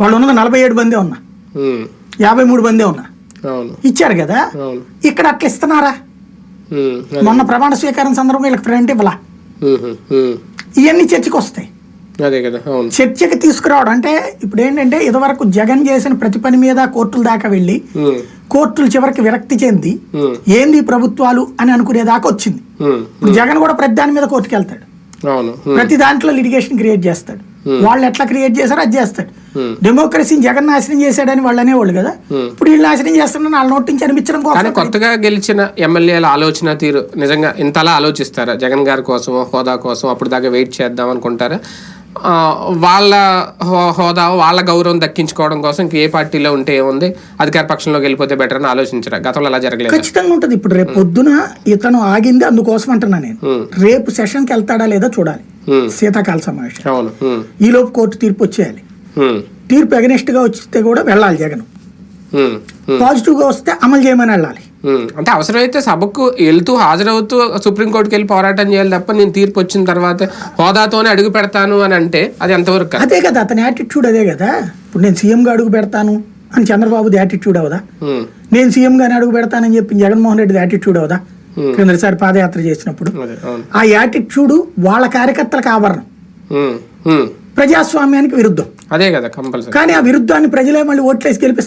వాళ్ళు ఉన్నది నలభై ఏడు మందే ఉన్నా. యాభై మూడు మందే ఉన్నా. ఇచ్చారు కదా? ఇక్కడ అట్లా ఇస్తున్నారా. మొన్న ప్రమాణ స్వీకారం సందర్భంగా వీళ్ళకి ఫ్రంట్ ఇవ్వలా? ఇవన్నీ చర్చకు వస్తాయి అదే కదా అవును. చర్చకి తీసుకురావడం అంటే ఇప్పుడు ఏంటంటే ఇదివరకు జగన్ చేసిన ప్రతి పని మీద కోర్టుల దాకా వెళ్ళి కోర్టులు చివరికి విరక్తి చెంది ఏంది ప్రభుత్వాలు అని అనుకునే దాకా వచ్చింది జగన్ కూడా ప్రతి దాని మీద కోర్టుకు వెళ్తాడు ప్రతి దాంట్లో లిటిగేషన్ క్రియేట్ చేస్తాడు. వాళ్ళు ఎట్లా క్రియేట్ చేశారో అది చేస్తాడు. Hmm. డెమోక్రసీని జగన్ నాశనం చేశాడని వాళ్ళు అనేవాళ్ళు కదా? ఇప్పుడు వీళ్ళు నాశనం చేస్తున్నా వాళ్ళ నోటి నుంచి అనిపించడం కోసం కొత్తగా గెలిచిన ఎమ్మెల్యేల ఆలోచన తీరు నిజంగా ఇంతలా ఆలోచిస్తారా? జగన్ గారి కోసం హోదా కోసం అప్పుడు దాకా వెయిట్ చేద్దాం అనుకుంటారా? వాళ్ళ హోదా వాళ్ళ గౌరవం దక్కించుకోవడం కోసం ఇంక ఏ పార్టీలో ఉంటే ఏముంది? అధికార పక్షంలోకి వెళ్ళిపోతే బెటర్ అని ఆలోచించరా? గతంలో అలా జరగలేదు? ఖచ్చితంగా ఉంటుంది. ఇప్పుడు రేపు పొద్దున ఇతను ఆగింది అందుకోసం అంటున్నా నేను. Hmm. రేపు సెషన్కి వెళ్తాడా లేదా చూడాలి. Hmm. శీతాకాల సమావేశం. అవును. ఉమ్, ఈ లోపు కోర్టు తీర్పు వచ్చేయాలి. తీర్పు against గా వస్తే కూడా వెళ్ళాలి జగన్. పాజిటివ్గా వస్తే అమలు చేయమని వెళ్ళాలి. అంటే అవసరమైతే సభకు వెళ్తూ హాజరవుతూ సుప్రీంకోర్టుకి వెళ్ళి పోరాటం చేయాలి తప్ప నేను తీర్పు వచ్చిన తర్వాత హోదాతోనే అడుగు పెడతాను అని అంటే అది ఎంతవరకు? అదే కదా అతని యాటిట్యూడ్ అదే కదా. ఇప్పుడు నేను సీఎంగా అడుగు పెడతాను అని చంద్రబాబుది యాటిట్యూడ్ అవదా? నేను సీఎం గాని అడుగు పెడతానని చెప్పి జగన్మోహన్ రెడ్డిది యాటిట్యూడ్ అవదా? క్రిందసారి పాదయాత్ర చేసినప్పుడు. ఆ యాటిట్యూడ్ వాళ్ళ కార్యకర్తలకు ఆభరణం ఉమ్, ఉమ్. ప్రజాస్వామ్యానికి విరుద్ధం. అదే కదా కంపల్సరీ. కానీ ఆ విరుద్ధాన్ని ప్రజలే మళ్ళీ ఓట్లేసి గెలిపిస్తారు.